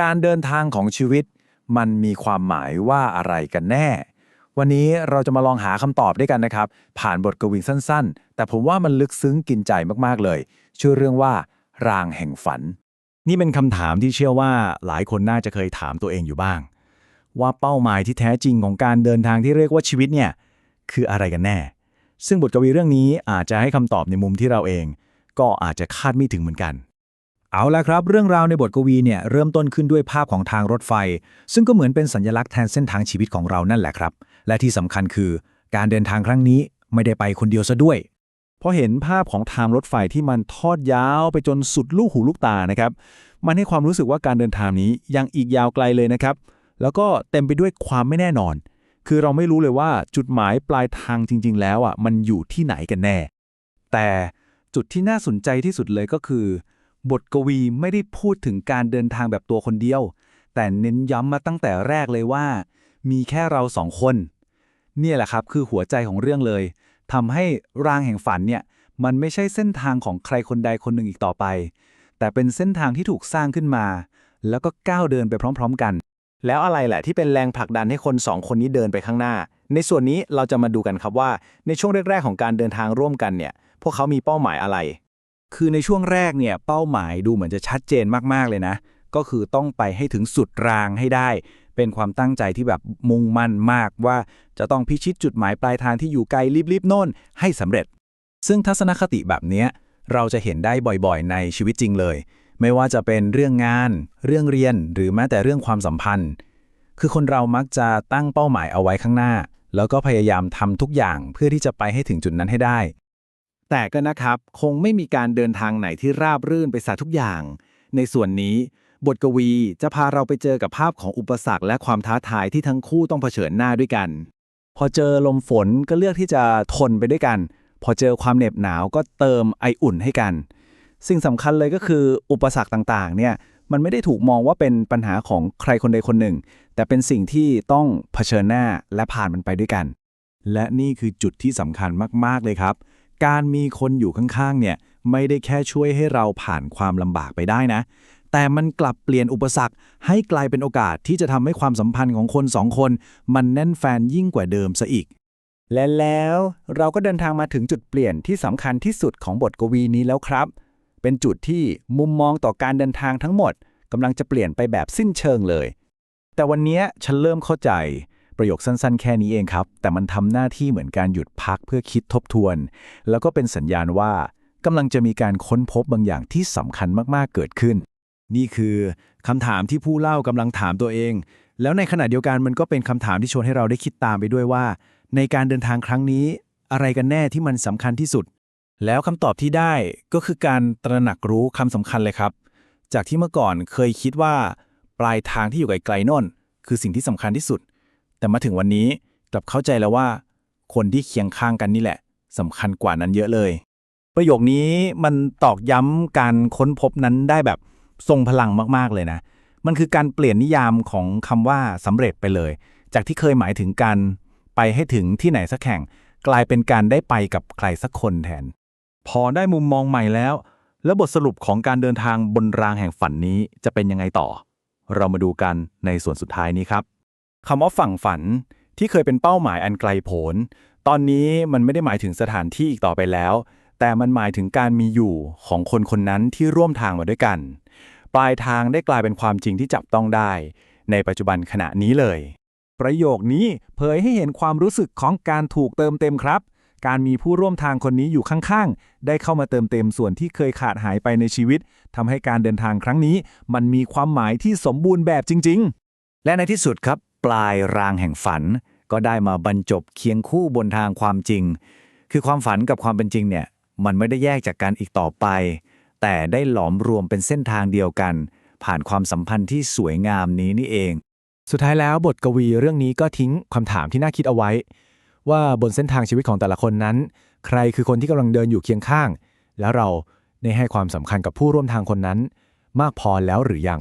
การเดินทางของชีวิต มันมีความหมายว่าอะไรกันแน่ วันนี้เราจะมาลองหาคำตอบด้วยกันนะครับ ผ่านบทกวีสั้นๆ แต่ผมว่ามันลึกซึ้งกินใจมากๆเลย ชื่อเรื่องว่า รางแห่งฝัน นี่เป็นคำถามที่เชื่อว่าหลายคนน่าจะเคยถามตัวเองอยู่บ้าง ว่าเป้าหมายที่แท้จริงของการเดินทางที่เรียกว่าชีวิตเนี่ยคืออะไรกันแน่ ซึ่งบทกวีเรื่องนี้อาจจะให้คำตอบในมุมที่เราเอง ก็อาจจะคาดไม่ถึงเหมือนกัน เอาละครับ เรื่องราวในบทกวีเนี่ยเริ่มต้นขึ้นด้วยภาพของทางรถไฟ ซึ่งก็เหมือนเป็นสัญลักษณ์แทนเส้นทางชีวิตของเรานั่นแหละครับ และที่สำคัญคือ การเดินทางครั้งนี้ไม่ได้ไปคนเดียวซะด้วยพอเห็นภาพของทางรถไฟที่มันทอดยาวไปจนสุดลูกหูลูกตานะครับ มันให้ความรู้สึกว่าการเดินทางนี้ยังอีกยาวไกลเลยนะครับ แล้วก็เต็มไปด้วยความไม่แน่นอน คือเราไม่รู้เลยว่าจุดหมายปลายทางจริง ๆ แล้วอะมันอยู่ที่ไหนกันแน่ แต่จุดที่น่าสนใจที่สุดเลยก็คือ บทกวีไม่ได้พูดถึงการเดินทางแบบตัวคนเดียว แต่เน้นย้ำมาตั้งแต่แรกเลยว่า มีแค่เราสองคน เนี่ยแหละครับคือหัวใจของเรื่องเลยทำให้รางแห่งฝันเนี่ยมันไม่ใช่เส้นทางของใครคนใดคนหนึ่งอีกต่อไป แต่เป็นเส้นทางที่ถูกสร้างขึ้นมา แล้วก็ก้าวเดินไปพร้อม ๆ กัน แล้วอะไรแหละที่เป็นแรงผลักดันให้คนสองคนนี้เดินไปข้างหน้า ในส่วนนี้เราจะมาดูกันครับว่า ในช่วงแรกๆของการเดินทางร่วมกันเนี่ย พวกเขามีเป้าหมายอะไร คือในช่วงแรกเนี่ยเป้าหมายดูเหมือนจะชัดเจนมากๆเลยนะ ก็คือต้องไปให้ถึงสุดรางให้ได้ เป็นความตั้งใจที่แบบมุ่งมั่นมากว่าจะต้องพิชิตจุดหมายปลายทางที่อยู่ไกลรีบๆโน่นให้สำเร็จ ซึ่งทัศนคติแบบเนี้ยเราจะเห็นได้บ่อยๆ ในชีวิตจริงเลย ไม่ว่าจะเป็นเรื่องงาน เรื่องเรียนหรือแม้แต่เรื่องความสัมพันธ์ คือคนเรามักจะตั้งเป้าหมายเอาไว้ข้างหน้า แล้วก็พยายามทำทุกอย่างเพื่อที่จะไปให้ถึงจุดนั้นให้ได้ แต่ก็นะครับคงไม่มีการเดินทางไหนที่ราบรื่นไปซะทุกอย่าง ในส่วนนี้ บทกวีจะพาเราไปเจอกับภาพของอุปสรรคและความท้าทายที่ทั้งคู่ต้องเผชิญหน้าด้วยกัน พอเจอลมฝนก็เลือกที่จะทนไปด้วยกัน พอเจอความเหน็บหนาวก็เติมไออุ่นให้กัน สิ่งสำคัญเลยก็คืออุปสรรคต่างๆ เนี่ยมันไม่ได้ถูกมองว่าเป็นปัญหาของใครคนใดคนหนึ่ง แต่เป็นสิ่งที่ต้องเผชิญหน้าและผ่านมันไปด้วยกัน และนี่คือจุดที่สำคัญมาก ๆ เลยครับ การมีคนอยู่ข้างๆ เนี่ย ไม่ได้แค่ช่วยให้เราผ่านความลำบากไปได้นะ แต่มันกลับเปลี่ยนอุปสรรค ให้กลายเป็นโอกาสที่จะทำให้ความสัมพันธ์ของคนสองคน มันแน่นแฟนยิ่งกว่าเดิมซะอีก และแล้วเราก็เดินทางมาถึงจุดเปลี่ยนที่สำคัญที่สุดของบทกวีนี้แล้วครับ เป็นจุดที่มุมมองต่อการเดินทางทั้งหมดกำลังจะเปลี่ยนไปแบบสิ้นเชิงเลย แต่วันนี้ฉันเริ่มเข้าใจ ประโยคสั้นๆ แค่นี้เองครับ แต่มันทำหน้าที่เหมือนการหยุดพักเพื่อคิดทบทวน แล้วก็เป็นสัญญาณว่ากำลังจะมีการค้นพบบางอย่างที่สำคัญมากๆเกิดขึ้น นี่คือคำถามที่ผู้เล่ากำลังถามตัวเอง แล้วในขณะเดียวกันมันก็เป็นคำถามที่ชวนให้เราได้คิดตามไปด้วยว่า ในการเดินทางครั้งนี้ อะไรกันแน่ที่มันสำคัญที่สุด แล้วคำตอบที่ได้ก็คือการตระหนักรู้คำสำคัญเลยครับ จากที่เมื่อก่อนเคยคิดว่า ปลายทางที่อยู่ไกลๆน่น คือสิ่งที่สำคัญที่สุด แต่มาถึงวันนี้กลับเข้าใจแล้วว่า คนที่เคียงข้างกันนี่แหละสำคัญกว่านั้นเยอะเลย ประโยคนี้มันตอกย้ำการค้นพบนั้นได้แบบทรงพลังมากๆเลยนะ มันคือการเปลี่ยนนิยามของคำว่าสำเร็จไปเลย จากที่เคยหมายถึงการไปให้ถึงที่ไหนสักแห่ง กลายเป็นการได้ไปกับใครสักคนแทน พอได้มุมมองใหม่แล้ว แล้วบทสรุปของการเดินทางบนรางแห่งฝันนี้จะเป็นยังไงต่อ เรามาดูกันในส่วนสุดท้ายนี้ครับ คำว่าฝั่งฝันที่เคยเป็นเป้าหมายอันไกลโพ้นตอนนี้มันไม่ได้หมายถึงสถานที่อีกต่อไปแล้ว แต่มันหมายถึงการมีอยู่ของคนคนนั้นที่ร่วมทางมาด้วยกัน ปลายทางได้กลายเป็นความจริงที่จับต้องได้ ในปัจจุบันขณะนี้เลย ประโยคนี้เผยให้เห็นความรู้สึกของการถูกเติมเต็มครับ การมีผู้ร่วมทางคนนี้อยู่ข้างๆ ได้เข้ามาเติมเต็มส่วนที่เคยขาดหายไปในชีวิตทำให้การเดินทางครั้งนี้ มันมีความหมายที่สมบูรณ์แบบจริง ๆ และในที่สุดครับ ปลายรางแห่งฝัน ก็ได้มาบรรจบเคียงคู่บนทางความจริง คือความฝันกับความเป็นจริงเนี่ยมันไม่ได้แยกจากกันอีกต่อไป แต่ได้หลอมรวมเป็นเส้นทางเดียวกัน ผ่านความสัมพันธ์ที่สวยงามนี้นี่เอง สุดท้ายแล้วบทกวีเรื่องนี้ก็ทิ้งคำถามที่น่าคิดเอาไว้ ว่าบนเส้นทางชีวิตของแต่ละคนนั้น ใครคือคนที่กำลังเดินอยู่เคียงข้าง แล้วเราได้ให้ความสำคัญกับผู้ร่วมทางคนนั้น มากพอแล้วหรือยัง